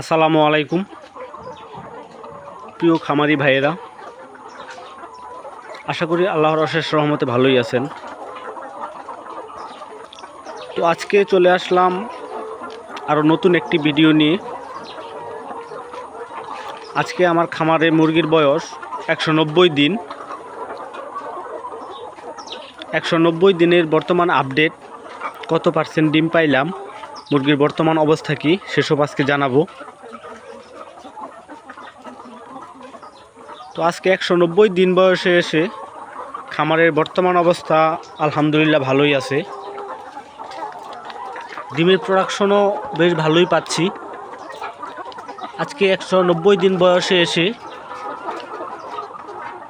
আসসালামু আলাইকুম। প্রিয় খামারি ভাইয়েরা, আশা করি আল্লাহর অশেষ রহমতে ভালোই আছেন। তো আজকে চলে আসলাম আরও নতুন একটি ভিডিও নিয়ে। আজকে আমার খামারে মুরগির বয়স একশো নব্বই দিন। একশো নব্বই দিনের বর্তমান আপডেট কত পার্সেন্ট ডিম পাইলাম? মুরগির বর্তমান অবস্থা কি? সেসব আজকে জানাব। তো আজকে একশো নব্বই দিন বয়সে এসে খামারের বর্তমান অবস্থা আলহামদুলিল্লাহ ভালোই আছে। ডিমের প্রোডাকশনও বেশ ভালোই পাচ্ছি। আজকে একশো নব্বই দিন বয়সে এসে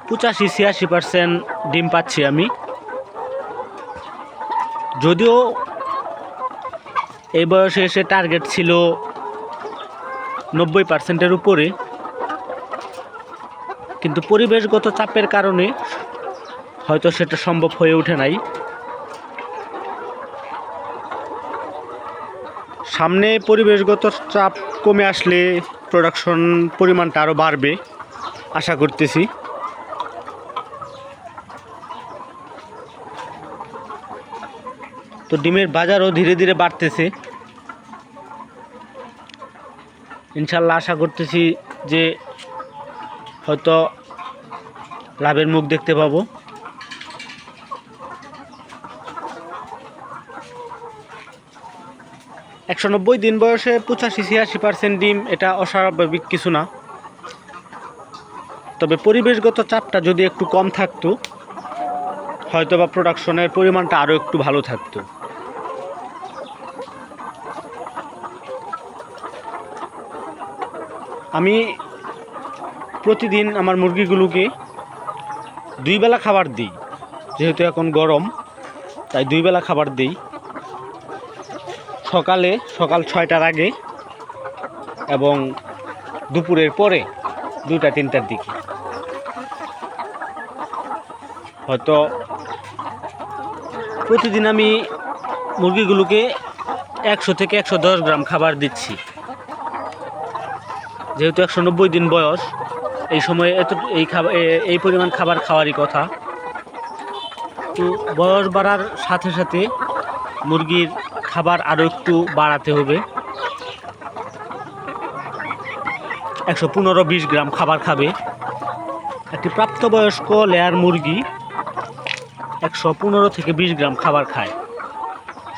পঁচাশি, ছিয়াশি পার্সেন্ট ডিম পাচ্ছি আমি। যদিও এই বয়সে এসে টার্গেট ছিল নব্বই পার্সেন্টের উপরে। কিন্তু পরিবেশগত চাপের কারণে হয়তো সেটা সম্ভব হয়ে ওঠে নাই। সামনে পরিবেশগত চাপ কমে আসলে প্রোডাকশন পরিমাণটা আরও বাড়বে, আশা করতেছি। তো ডিমের বাজারও ধীরে ধীরে বাড়তেছে। ইনশাল্লাহ আশা করতেছি যে হয়তো লাভের মুখ দেখতে পাবো। একশো নব্বই দিন বয়সে পঁচাশি, ছিয়াশি পার্সেন্ট ডিম, এটা অস্বাভাবিক কিছু না। তবে পরিবেশগত চাপটা যদি একটু কম থাকতো হয়তো বা প্রোডাকশনের পরিমাণটা আরও একটু ভালো থাকতো। আমি প্রতিদিন আমার মুরগিগুলোকে দুই বেলা খাবার দিই, যেহেতু এখন গরম, তাই দুই বেলা খাবার দিই। সকালে, সকাল ছয়টার আগে এবং দুপুরের পরে দুটা তিনটার দিকে। হয়তো প্রতিদিন আমি মুরগিগুলোকে একশো থেকে একশো দশ গ্রাম খাবার দিচ্ছি। যেহেতু একশো নব্বই দিন বয়স, এই সময় এত, এই খাবার এই পরিমাণ খাবার খাওয়ারই কথা। তো বয়স বাড়ার সাথে সাথে মুরগির খাবার আরও একটু বাড়াতে হবে। একশো পনেরো বিশ গ্রাম খাবার খাবে। একটি প্রাপ্তবয়স্ক লেয়ার মুরগি একশো পনেরো থেকে বিশ গ্রাম খাবার খায়।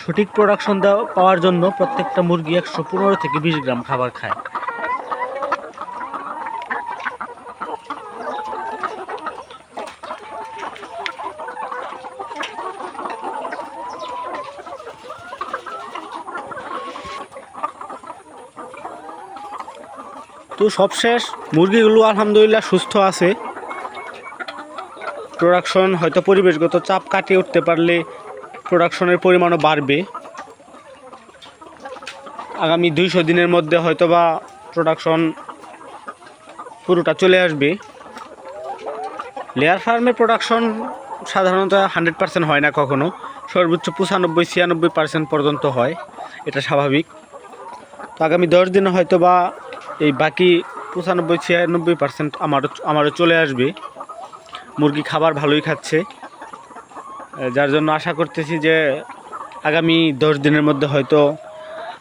সঠিক প্রোডাকশন দেওয়া পাওয়ার জন্য প্রত্যেকটা মুরগি একশো পনেরো থেকে বিশ গ্রাম খাবার খায়। তো সবশেষ মুরগিগুলো আলহামদুলিল্লাহ সুস্থ আছে। প্রোডাকশন হয়তো পরিবেশগত চাপ কাটিয়ে উঠতে পারলে প্রোডাকশনের পরিমাণও বাড়বে। আগামী দুইশো দিনের মধ্যে হয়তো বা প্রোডাকশন পুরোটা চলে আসবে। লেয়ার ফার্মে প্রোডাকশন সাধারণত হান্ড্রেড পার্সেন্ট হয় না কখনো। সর্বোচ্চ পঁচানব্বই, ছিয়ানব্বই পার্সেন্ট পর্যন্ত হয়। এটা স্বাভাবিক। তো আগামী দশ দিনে হয়তো বা এই বাকি পঁচানব্বই, ছিয়ানব্বই পার্সেন্ট আমারও আমারও চলে আসবে। মুরগি খাবার ভালোই খাচ্ছে। যার জন্য আশা করতেছি যে আগামী দশ দিনের মধ্যে হয়তো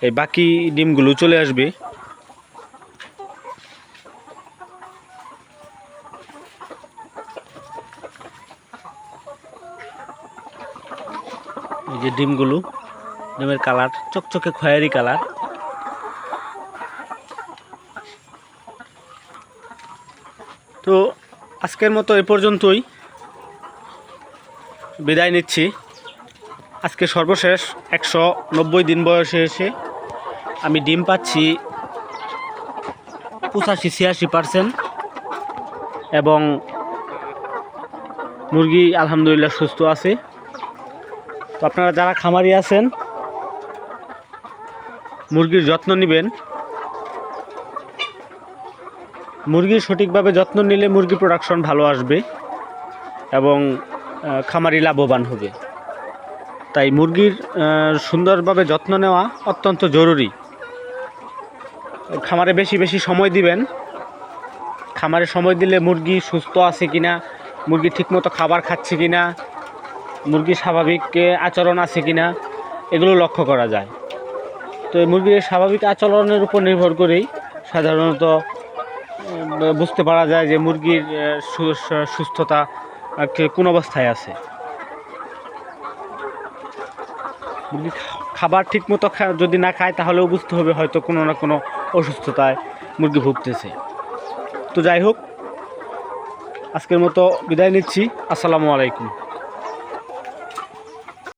এই বাকি ডিমগুলো চলে আসবে। এই যে ডিমগুলো, ডিমের কালার, চকচকে খয়েরি কালার। তো আজকের মতো এ পর্যন্তই। বিদায় নিচ্ছি। আজকে সর্বশেষ একশো নব্বই দিন বয়সে এসে আমি ডিম পাচ্ছি পঁচাশি, ছিয়াশি পার্সেন্ট এবং মুরগি আলহামদুলিল্লাহ সুস্থ আছে। তো আপনারা যারা খামারি আছেন, মুরগির যত্ন নেবেন। মুরগির সঠিকভাবে যত্ন নিলে মুরগি প্রোডাকশন ভালো আসবে এবং খামারি লাভবান হবে। তাই মুরগির সুন্দরভাবে যত্ন নেওয়া অত্যন্ত জরুরি। খামারে বেশি বেশি সময় দিবেন। খামারে সময় দিলে মুরগি সুস্থ আছে কিনা, মুরগি ঠিকমতো খাবার খাচ্ছে কিনা, মুরগি স্বাভাবিক আচরণ আছে কিনা, এগুলো লক্ষ্য করা যায়। তো মুরগির স্বাভাবিক আচরণের উপর নির্ভর করেই সাধারণত বুঝতে পারা যায় যে মুরগির সুস্থতা কোন অবস্থায় আছে। মুরগি খাবার ঠিক মতো যদি না খায় তাহলেও বুঝতে হবে হয়তো কোনো না কোনো অসুস্থতায় মুরগি ভুগতেছে। তো যাই হোক, আজকের মতো বিদায় নিচ্ছি। আসসালামু আলাইকুম।